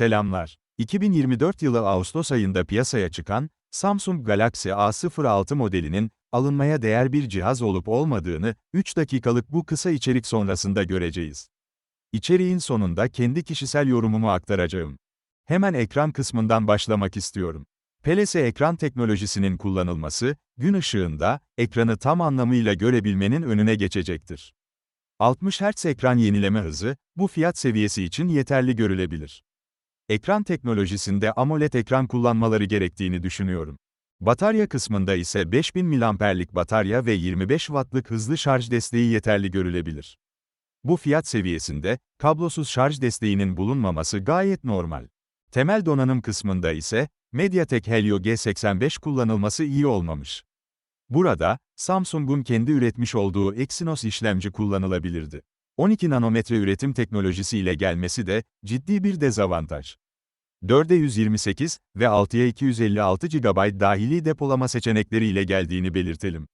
Selamlar. 2024 yılı Ağustos ayında piyasaya çıkan Samsung Galaxy A06 modelinin alınmaya değer bir cihaz olup olmadığını 3 dakikalık bu kısa içerik sonrasında göreceğiz. İçeriğin sonunda kendi kişisel yorumumu aktaracağım. Hemen ekran kısmından başlamak istiyorum. PLS ekran teknolojisinin kullanılması, gün ışığında ekranı tam anlamıyla görebilmenin önüne geçecektir. 60 Hz ekran yenileme hızı, bu fiyat seviyesi için yeterli görülebilir. Ekran teknolojisinde AMOLED ekran kullanmaları gerektiğini düşünüyorum. Batarya kısmında ise 5000 mAh'lik batarya ve 25 Watt'lık hızlı şarj desteği yeterli görülebilir. Bu fiyat seviyesinde, kablosuz şarj desteğinin bulunmaması gayet normal. Temel donanım kısmında ise, MediaTek Helio G85 kullanılması iyi olmamış. Burada, Samsung'un kendi üretmiş olduğu Exynos işlemci kullanılabilirdi. 12 nanometre üretim teknolojisiyle gelmesi de ciddi bir dezavantaj. 4'e 128 ve 6'ya 256 GB dahili depolama seçenekleriyle geldiğini belirtelim.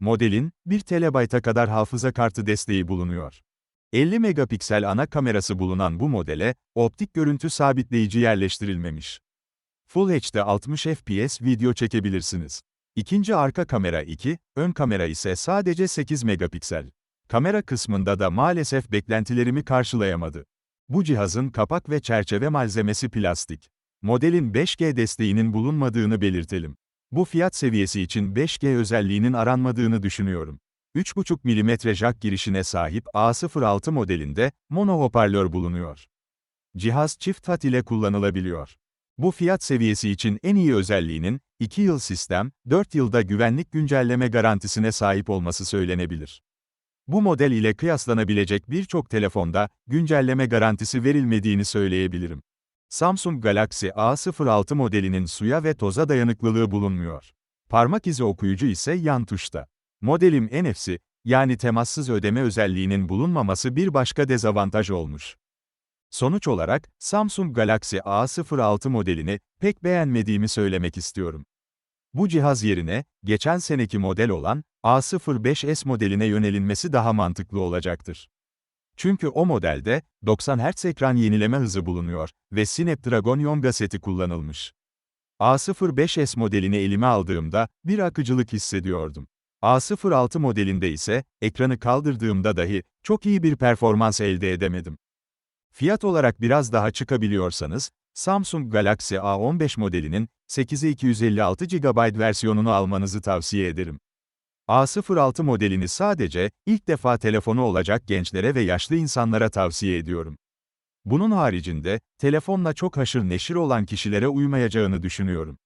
Modelin 1 TB'a kadar hafıza kartı desteği bulunuyor. 50 megapiksel ana kamerası bulunan bu modele optik görüntü sabitleyici yerleştirilmemiş. Full HD 60 FPS video çekebilirsiniz. İkinci arka kamera 2, ön kamera ise sadece 8 megapiksel. Kamera kısmında da maalesef beklentilerimi karşılayamadı. Bu cihazın kapak ve çerçeve malzemesi plastik. Modelin 5G desteğinin bulunmadığını belirtelim. Bu fiyat seviyesi için 5G özelliğinin aranmadığını düşünüyorum. 3.5 mm jack girişine sahip A06 modelinde mono hoparlör bulunuyor. Cihaz çift hat ile kullanılabiliyor. Bu fiyat seviyesi için en iyi özelliğinin 2 yıl sistem, 4 yılda güvenlik güncelleme garantisine sahip olması söylenebilir. Bu model ile kıyaslanabilecek birçok telefonda güncelleme garantisi verilmediğini söyleyebilirim. Samsung Galaxy A06 modelinin suya ve toza dayanıklılığı bulunmuyor. Parmak izi okuyucu ise yan tuşta. Modelim NFC, yani temassız ödeme özelliğinin bulunmaması bir başka dezavantaj olmuş. Sonuç olarak, Samsung Galaxy A06 modelini pek beğenmediğimi söylemek istiyorum. Bu cihaz yerine, geçen seneki model olan A05s modeline yönelinmesi daha mantıklı olacaktır. Çünkü o modelde 90 Hz ekran yenileme hızı bulunuyor ve Snapdragon Yonga seti kullanılmış. A05s modelini elime aldığımda bir akıcılık hissediyordum. A06 modelinde ise ekranı kaldırdığımda dahi çok iyi bir performans elde edemedim. Fiyat olarak biraz daha çıkabiliyorsanız, Samsung Galaxy A15 modelinin 8'e 256 GB versiyonunu almanızı tavsiye ederim. A06 modelini sadece ilk defa telefonu olacak gençlere ve yaşlı insanlara tavsiye ediyorum. Bunun haricinde, telefonla çok haşır neşir olan kişilere uymayacağını düşünüyorum.